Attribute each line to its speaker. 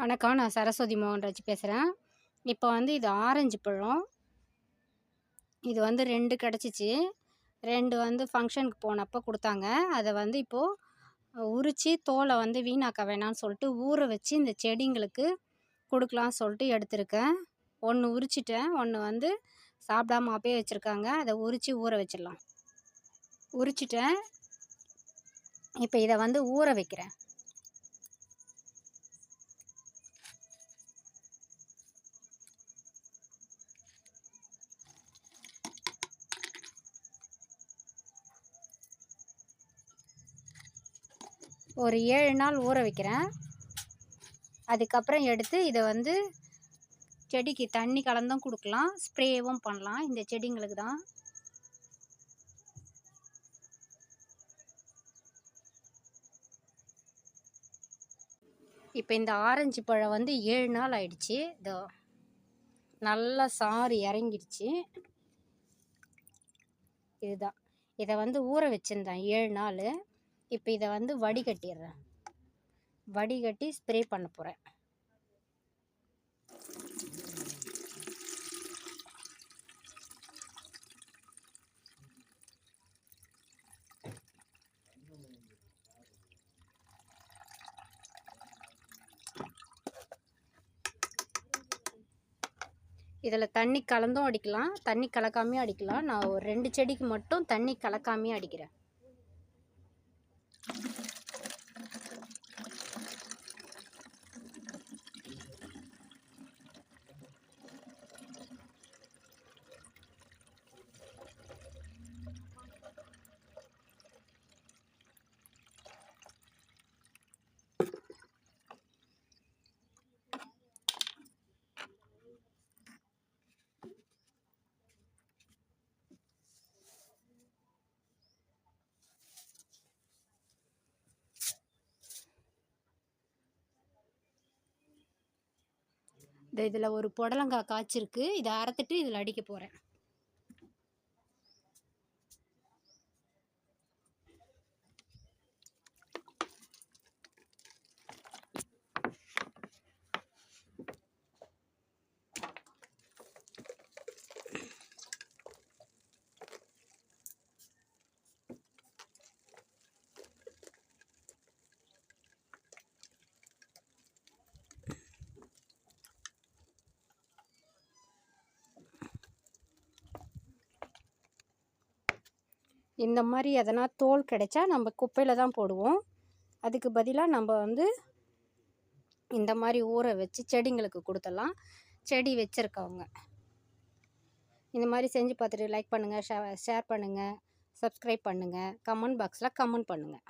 Speaker 1: வணக்கம். நான் சரஸ்வதி மோகன்ராஜ் பேசுகிறேன் இப்போ வந்து இது ஆரஞ்சு பழம். இது வந்து ரெண்டு கிடச்சிச்சு. ரெண்டு வந்து ஃபங்க்ஷனுக்கு போனப்போ கொடுத்தாங்க. அதை வந்து இப்போது உரித்து தோலை வந்து வீணாக்க வேணாம்னு சொல்லிட்டு ஊற வச்சு இந்த செடிங்களுக்கு கொடுக்கலாம் சொல்லிட்டு எடுத்திருக்கேன். ஒன்று உரிச்சிட்டேன். ஒன்று வந்து சாப்பிடாம அப்படியே வச்சுருக்காங்க. அதை உரித்து ஊற வச்சிடலாம். உரிச்சிட்டேன். இப்போ இதை வந்து ஊற வைக்கிறேன். ஒரு ஏழு நாள் ஊற வைக்கிறேன். அதுக்கப்புறம் எடுத்து இதை வந்து செடிக்கு தண்ணி கலந்தும் கொடுக்கலாம். ஸ்ப்ரேவும் பண்ணலாம். இந்த செடிங்களுக்கு தான். இப்போ இந்த ஆரஞ்சு பழம் வந்து ஏழு நாள் ஆயிடுச்சு. இதோ நல்லா சாறு இறங்கிடுச்சு. இதுதான். இதை வந்து ஊற வச்சுருந்தேன். ஏழு நாள். இப்போ இதை வந்து வடிகட்டிடுறேன் வடிகட்டி ஸ்ப்ரே பண்ண போகிறேன் இதில் தண்ணி கலந்தும் அடிக்கலாம் தண்ணி கலக்காமையும் அடிக்கலாம். நான் ஒரு ரெண்டு செடிக்கு மட்டும் தண்ணி கலக்காமையும் அடிக்கிறேன். இந்த இதில் ஒரு புடலங்காய் காய்ச்சிருக்கு. இதை அறுத்துட்டு இதில் அடிக்க போகிறேன் இந்த மாதிரி எதனா தோல் கிடைச்சா நம்ம குப்பையில் தான் போடுவோம். அதுக்கு பதிலாக நம்ம வந்து இந்த மாதிரி ஊற வச்சு செடிங்களுக்கு கொடுத்தலாம் செடி வச்சுருக்கவங்க. இந்த மாதிரி செஞ்சு பார்த்துட்டு லைக் பண்ணுங்கள் ஷே ஷேர் பண்ணுங்கள் சப்ஸ்கிரைப் பண்ணுங்கள் கமெண்ட் பாக்ஸில் கமெண்ட் பண்ணுங்கள்